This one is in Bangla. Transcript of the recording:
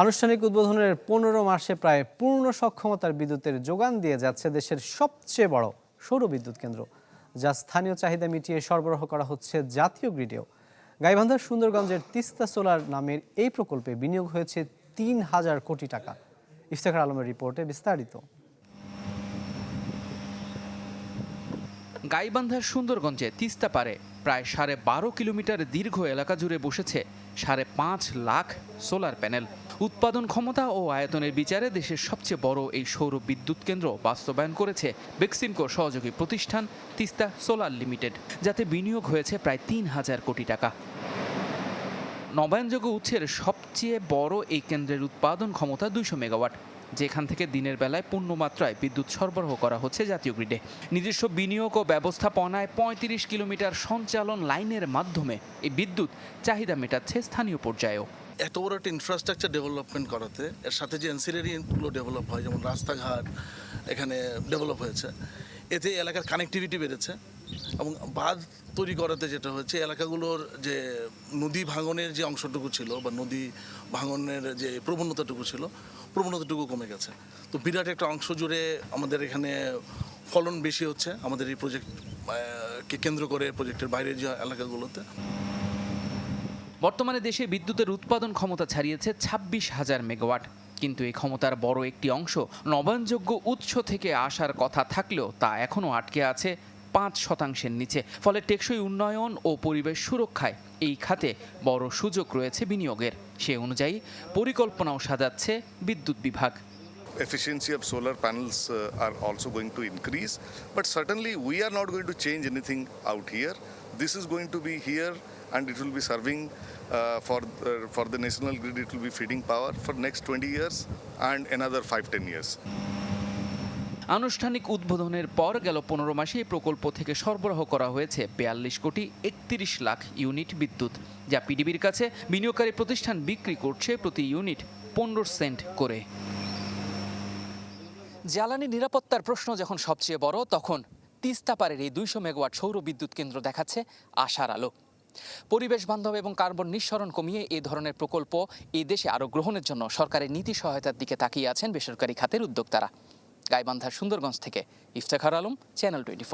আনুষ্ঠানিক উদ্বোধনের পনেরো মাসে প্রায় পূর্ণ সক্ষমতার বিদ্যুতের যোগান দিয়ে যাচ্ছে দেশের সবচেয়ে বড় সৌর বিদ্যুৎ কেন্দ্র, যা স্থানীয় চাহিদা মিটিয়ে সরবরাহ করা হচ্ছে জাতীয় গ্রিডেও। গাইবান্ধার সুন্দরগঞ্জের তিস্তা সোলার নামের এই প্রকল্পে বিনিয়োগ হয়েছে তিন হাজার কোটি টাকা। ইফতেখার আলমের রিপোর্টে বিস্তারিত। গাইবান্ধার সুন্দরগঞ্জে তিস্তা পারে প্রায় সাড়ে বারো কিলোমিটার দীর্ঘ এলাকা জুড়ে বসেছে সাড়ে পাঁচ লাখ সোলার প্যানেল। উৎপাদন ক্ষমতা ও আয়তনের বিচারে দেশের সবচেয়ে বড় এই সৌর বিদ্যুৎ কেন্দ্র বাস্তবায়ন করেছে বেক্সিমকো সহযোগী প্রতিষ্ঠান তিস্তা সোলার লিমিটেড, যাতে বিনিয়োগ হয়েছে প্রায় তিন হাজার কোটি টাকা। নবায়নযোগ্য উৎসের সবচেয়ে বড় এই কেন্দ্রের উৎপাদন ক্ষমতা দুইশো মেগাওয়াট, যেখান থেকে দিনের বেলায় পূর্ণমাত্রায় বিদ্যুৎ সরবরাহ করা হচ্ছে জাতীয় গ্রিডে নিজস্ব বিনিয়োগ ও ব্যবস্থাপনায় পঁয়ত্রিশ কিলোমিটার সঞ্চালন লাইনের মাধ্যমে এই বিদ্যুৎ চাহিদা মেটাচ্ছে স্থানীয় পর্যায়েও। এত বড় একটা ইনফ্রাস্ট্রাকচার ডেভেলপমেন্ট করাতে, এর সাথে যে অ্যান্সিলারিগুলো ডেভেলপ হয়, যেমন রাস্তাঘাট এখানে ডেভেলপ হয়েছে, এতে এলাকার কানেক্টিভিটি বেড়েছে। এবং বাঁধ তৈরি করাতে যেটা হচ্ছে এলাকাগুলোর যে নদী ভাঙনের যে অংশটুকু ছিল বা নদী ভাঙনের যে প্রবণতাটুকু ছিল, প্রবণতাটুকু কমে গেছে। তো বিরাট একটা অংশ জুড়ে আমাদের এখানে ফলন বেশি হচ্ছে, আমাদের এই প্রজেক্ট কে কেন্দ্র করে প্রজেক্টের বাইরের যে এলাকাগুলোতে। বর্তমানে দেশে বিদ্যুতের উৎপাদন ক্ষমতা ছাড়িয়েছে ছাব্বিশ হাজার মেগাওয়াট। কিন্তু এই ক্ষমতার বড় একটি অংশ নবায়নযোগ্য উৎস থেকে আসার কথা থাকলেও তা এখনও আটকে আছে পাঁচ শতাংশের নিচে ফলে টেকসই উন্নয়ন ও পরিবেশ সুরক্ষায় এই খাতে বড় সুযোগ রয়েছে বিনিয়োগের সে অনুযায়ী পরিকল্পনাও সাজাচ্ছে বিদ্যুৎ বিভাগ efficiency of solar panels uh, are also going to increase but certainly we are not going to change anything out here this is going to be here and it will be serving uh, for uh, for the national grid it will be feeding power for next 20 years and another 5 10 years আনুষ্ঠানিক উদ্বোধনের পর গেল পনেরো মাসে এই প্রকল্প থেকে সরবরাহ করা হয়েছে বিয়াল্লিশ কোটি একত্রিশ লাখ ইউনিট বিদ্যুৎ, যা পিডিবির কাছে বিনিয়োগকারী প্রতিষ্ঠান বিক্রি করছে প্রতি ইউনিট পনেরো সেন্ট করে। জ্বালানি নিরাপত্তার প্রশ্ন যখন সবচেয়ে বড়, তখন তিস্তাপাড়ের এই দুইশো মেগাওয়াট সৌর বিদ্যুৎ কেন্দ্র দেখাচ্ছে আশার আলো। পরিবেশ বান্ধব এবং কার্বন নিঃসরণ কমিয়ে এ ধরনের প্রকল্প এই দেশে আরও গ্রহণের জন্য সরকারের নীতি সহায়তার দিকে তাকিয়ে আছেন বেসরকারি খাতের উদ্যোক্তারা। গাইবান্ধার সুন্দরগঞ্জ থেকে ইফতেখার আলম চ্যানেল টোয়েন্টি